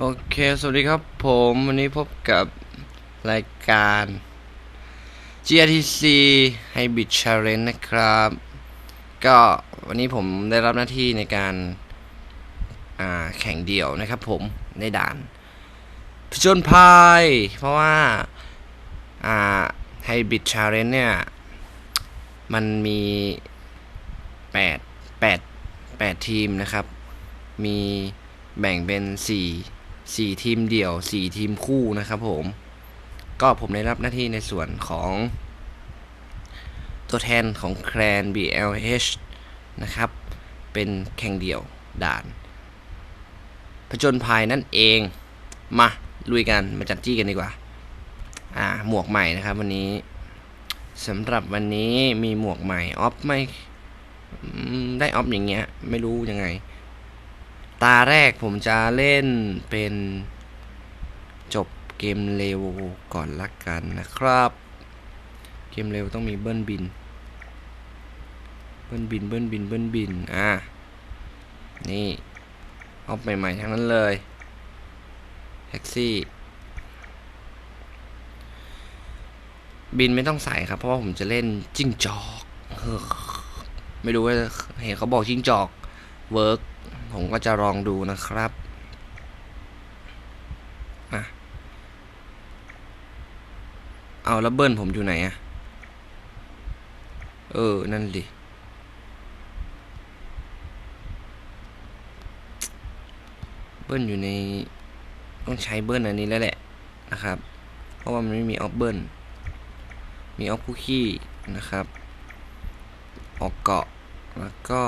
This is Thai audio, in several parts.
โอเค สวัสดีครับผมวันนี้พบกับรายการ GRTC Hybrid Challenge นะครับ ก็วันนี้ผมได้รับหน้าที่ในการาแข่งเดี่ยวนะครับผมในด่านผจญภัยเพราะว่าา Hybrid Challenge เนี่ย มันมี 8 8 8 ทีมนะครับ มีแบ่งเป็น 4 4 ทีมเดี่ยว 4 ทีมคู่นะครับผม ก็ผมได้รับหน้าที่ในส่วนของตัวแทนของแคลน BLH นะครับ เป็นแข่งเดี่ยวด่าน ผจญภัยนั่นเอง มาลุยกัน มาจัดจี้กันดีกว่า อ่า หมวกใหม่นะครับวันนี้สำหรับวันนี้มีหมวกใหม่ออฟไม่ได้ออฟอย่างเงี้ย ไม่รู้ยังไง ตาแรกผมจะเล่นเป็นจบเกมเร็วก่อนละกันนะครับ เกมเร็วต้องมีเบิ้ลบิน เบิ้ลบินเบิ้ลบินเบิ้ลบิน อะ นี่เอาใหม่ๆทั้งนั้นเลย แท็กซี่ บินไม่ต้องใส่ครับ เพราะว่าผมจะเล่นจิ้งจอก ไม่รู้ว่าเห็นเขาบอกจิ้งจอก เวิร์ก ผมก็จะลองดูนะครับอะเอาแล้วเบิ้ลผมอยู่ไหนอะเออ นั่นดิเบิ้ลอยู่ในต้องใช้เบิ้ลอันนี้แล้วแหละนะครับ เพราะว่ามันไม่มีออฟเบิ้ลมีออฟคุกกี้นะครับ ออกเกาะแล้วก็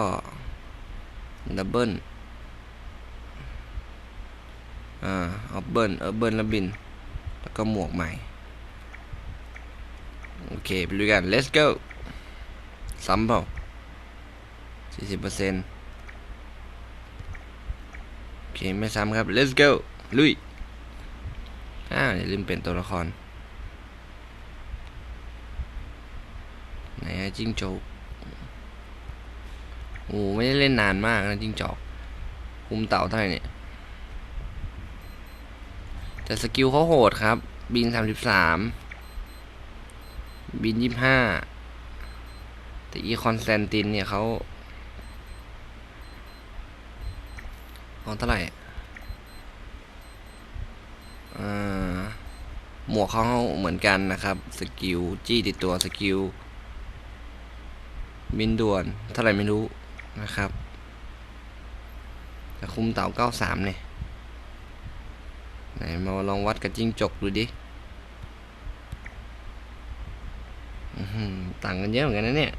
ดับเบิล อ่าออฟเบิลเออเบิลแล้วบิน แล้วก็หมวกใหม่ โอเค ไปดูกัน let's go ซ้ำเปล่าสี่สิบเปอร์เซ็นต์โอเค ไม่ซ้ำครับ let's go ลุยอ้าวอย่าลืมเป็นตัวละคร ไหนจิ้งจกโอ้ไม่ได้เล่นนานมากนะจิ้งจอก คุมเต่าเท่าไหร่เนี่ย แต่สกิลเขาโหดครับ บินสามสิบสามบินยี่ห้าแต่อีคอนแตนตินเนี่ยเขาเอาเท่าไหร่หมวกเขาเหมือนกันนะครับ สกิล จี้ติดตัวสกิล บินด่วน เท่าไหร่ไม่รู้นะครับแต่คุมเต่าเก้าสามเนี่ย ไหนมาลองวัดกับจิ้งจกดูดิต่างกันเยอะเหมือนกันนะเนี่ย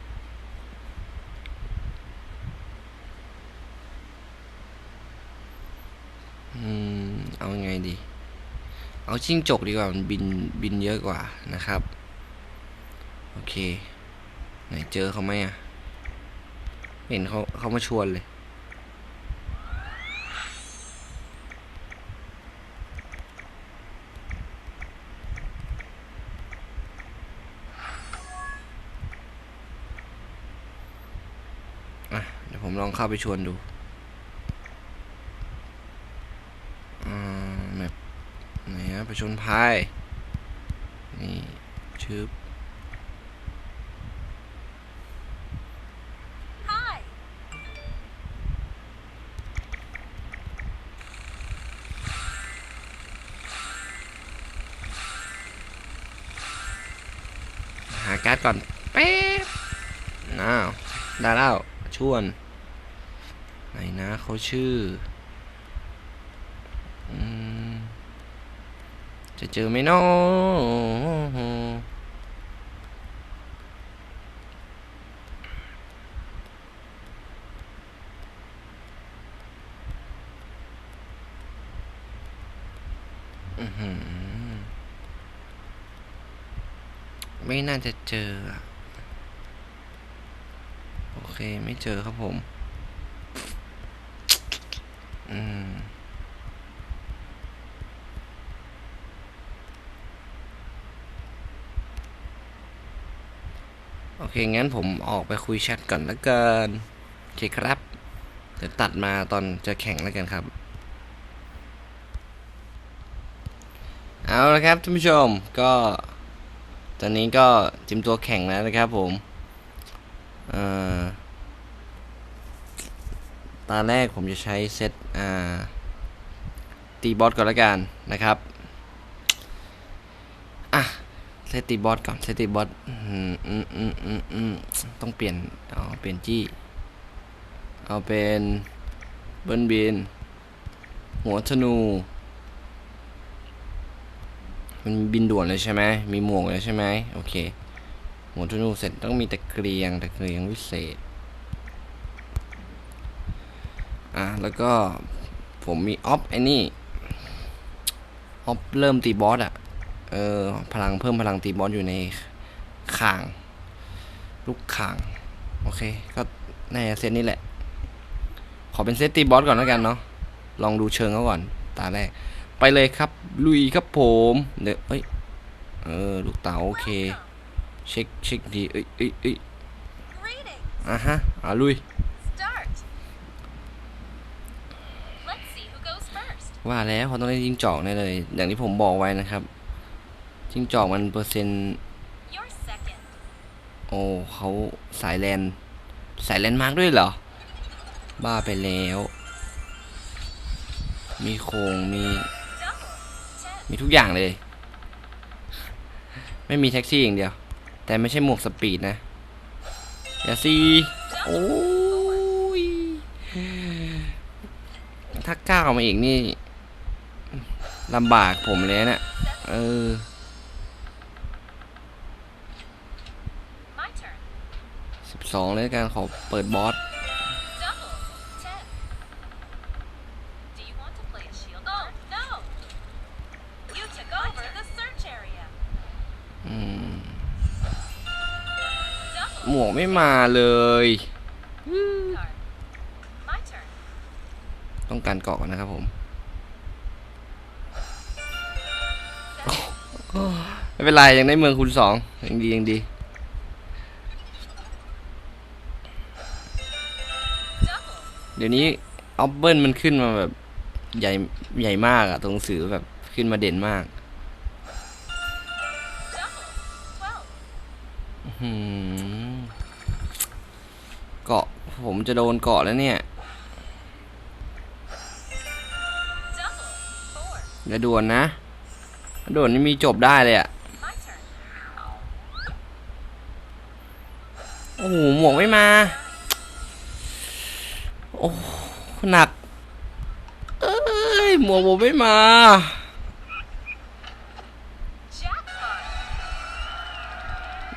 เอาไงดี เอาจิ้งจกดีกว่า มันบินบินเยอะกว่านะครับ โอเค ไหนเจอเขาไหมอะ เห็นเขาเขามาชวนเลย อะ เดี๋ยว ผมลองเข้าไปชวนดูอ่าแบบไหนอะไปชนพาย นี่ชึบ Hi. หาการ์ดก่อนเป๊บอ้าวได้แล้วชวนไห นะเขาชื่อจะเจอไหมเนาะอื้อหือไม่น่าจะเจอ โอเค ไม่เจอครับผม อืมโอเค งั้นผมออกไปคุยแชทก่อนแล้วกันโอเคครับ เดี๋ยวตัดมาตอนจะแข่งแล้วกันครับ เอาละครับท่านผู้ชมก็ ตอนนี้ก็จิมตัวแข่งแล้วนะครับผม เอ่อ ตาแรกผมจะใช้เซตอ่าตีบอสก่อนละกันนะครับ อะเซตตีบอสก่อนเซตตีบอสอืมอืมอืมอืมอืมต้องเปลี่ยนอ๋อเปลี่ยนจี้ เอาเป็นเบิร์นบินหัวธนู มันบินด่วนเลยใช่ไหมมีหมวกเลยใช่ไหมโอเค หัวธนูเสร็จต้องมีตะเกียงตะเกียงวิเศษ อะ แล้วก็ผมมีออฟไอ้นี่ออฟเริ่มตีบอสอะ เออ พลังเพิ่มพลังตีบอสอยู่ในข่าง ลูกข่าง โอเค ก็ในเซตนี้แหละ ขอเป็นเซตตีบอสก่อนแล้วกันเนาะ ลองดูเชิงเขาก่อน ตาแรก ไปเลยครับ ลุยครับผม เดี๋ยวเอ้ย เออ ลูกเต๋าโอเค เช็คเช็คดี เอ้ยเอ้ยเอ้ย Greetings. อะฮะ อะลุย ว่าแล้วเขาต้องได้จิ้งจอกแน่เลย อย่างที่ผมบอกไว้นะครับ จิ้งจอกมันเปอร์เซ็นต์ You're second. โอ้เขาสายแลนด์สายแลนด์มาร์กด้วยเหรอ บ้าไปแล้ว มีโครงมี Double. Ten. มีทุกอย่างเลย ไม่มีแท็กซี่อย่างเดียว แต่ไม่ใช่หมวกสปีดนะ อย่าซี โอ้ยถ้าก้าวมาอีกนี่ ลำบากผมเลยนะ่ะเออ สิบสองเลยการขอเปิดบอสหมวกไม่มาเลย ต้องการเกาะก่อนนะครับผม ไม่เป็นไรยังได้เมืองคูณสองยังดียังดีเดี๋ยวนี้ออฟเบิลมันขึ้นมาแบบใหญ่ใหญ่มากอะตรงสือแบบขึ้นมาเด่นมากหืมเกาะผมจะโดนเกาะแล้วเนี่ยอย่าด่วนนะ โด่วนนี่มีจบได้เลยอะโอ้โหหมวกไม่มา โอ้หนัก เอ้ย หมวกผมไม่มา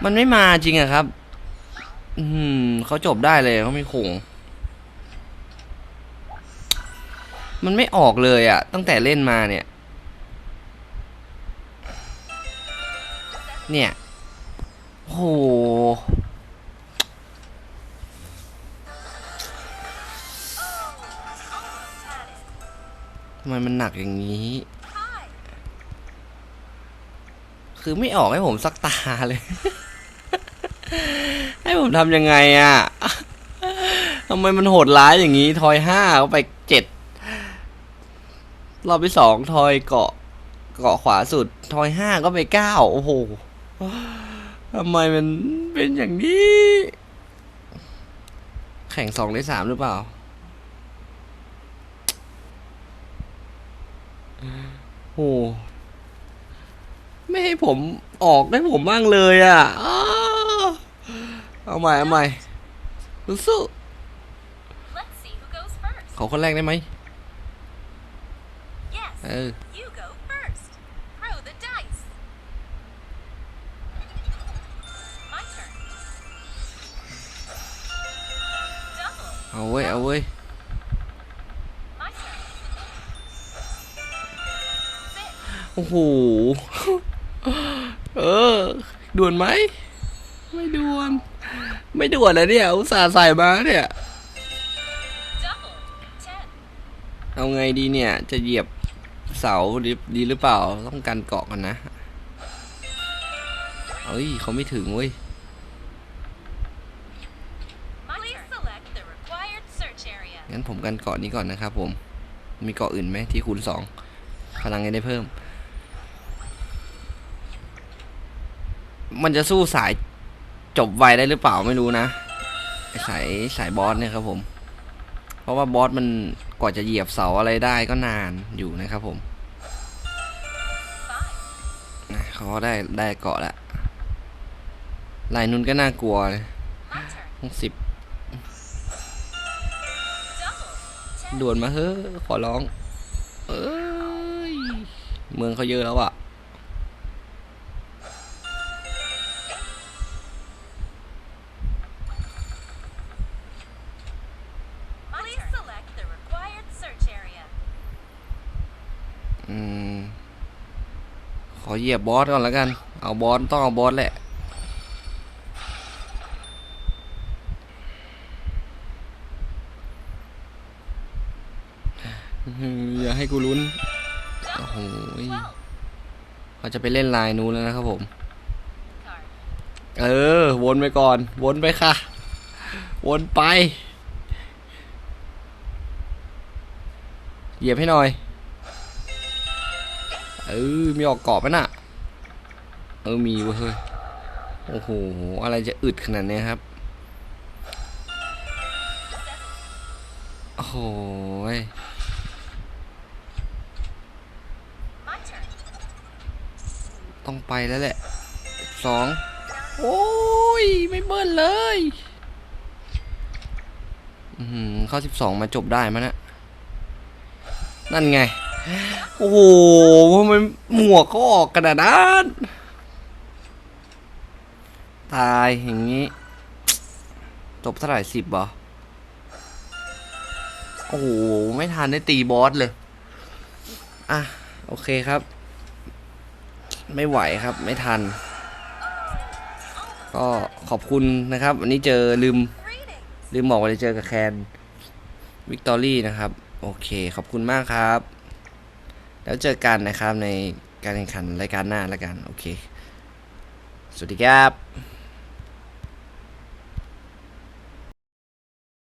มันไม่มาจริงอะครับ อืมเขาจบได้เลยเขาไม่คงมันไม่ออกเลยอะตั้งแต่เล่นมาเนี่ย เนี่ยโหทำไมมันหนักอย่างนี้ คือไม่ออกให้ผมสักตาเลย ให้ผมทำยังไงอะ่ะทำไมมันโหดร้ายอย่างนี้ ทอยห้าเข้าไปเจ็ด รอบที่สองทอยเกาะ เกาะขวาสุด ทอยห้าก็ไปเก้า โอ้โห ทำไมมันเป็นอย่างนี้ แข่งสองในสามหรือเปล่า โอ้ไม่ให้ผมออกได้ผมบ้างเลยอะอ้าเอาใหม่เอาใหม่รู้สึก Let's see who goes first. ขอคนแรกได้ไหม Yes. เออ เอาเว้ย เอาเว้ย My turn. Six. โอ้โห เออ ด่วนไหม ไม่ด่วน ไม่ด่วนนะเนี่ย อุตส่าห์ใส่มาเนี่ย Double. Ten. เอาไงดีเนี่ย จะเหยียบเสาดีดีหรือเปล่า ต้องการเกาะกันนะ เอ้ย เขาไม่ถึงเว้ย งั้นผมกันเกาะนี้ก่อนนะครับผม มีเกาะอื่นไหมที่คูณสองพลังจะได้เพิ่ม มันจะสู้สายจบไวได้หรือเปล่าไม่รู้นะสายสายบอสเนี่ยครับผม เพราะว่าบอสมันกว่าจะเหยียบเสาอะไรได้ก็นานอยู่นะครับผมเขาได้ได้เกาะแล้วลายนุ่นก็น่ากลัวเลยสิบ ด่วนมาเฮ้อขอร้อง เอ้ย เมืองเขาเยอะแล้วอะ My Please select the required search area. อืมขอเหยียบบอสก่อนแล้วกัน เอาบอสต้องเอาบอสแหละ อย่าให้กูลุ้น โอ้โหเขาจะไปเล่นลายนู้นแล้วนะครับผม เออ วนไปก่อน วนไปค่ะ วนไป เหยียบให้หน่อย เออ มีออกเกาะปะน่ะ เออ มีเว้ยเฮ้ย โอ้โห อะไรจะอึดขนาดนี้ครับ โอ้โห ต้องไปแล้วแหละสองโอ้ย ไม่เบิ้ลเลยอือหือเข้าสิบสองมาจบได้มั้ยนะนั่นไง โอ้โหมันหมวกเขาออกกระดาษนั้นตายอย่างนี้ จบเท่าไหร่สิบเหรอ โอ้โห ไม่ทันได้ตีบอสเลย อะ โอเคครับ ไม่ไหวครับ ไม่ทัน ก็ขอบคุณนะครับ วันนี้เจอลืม ลืมบอกว่าจะเจอกับแคนวิกตอรี่นะครับ โอเค ขอบคุณมากครับ แล้วเจอกันนะครับในการแข่งขันรายการหน้าละกัน โอเค สวัสดีครับ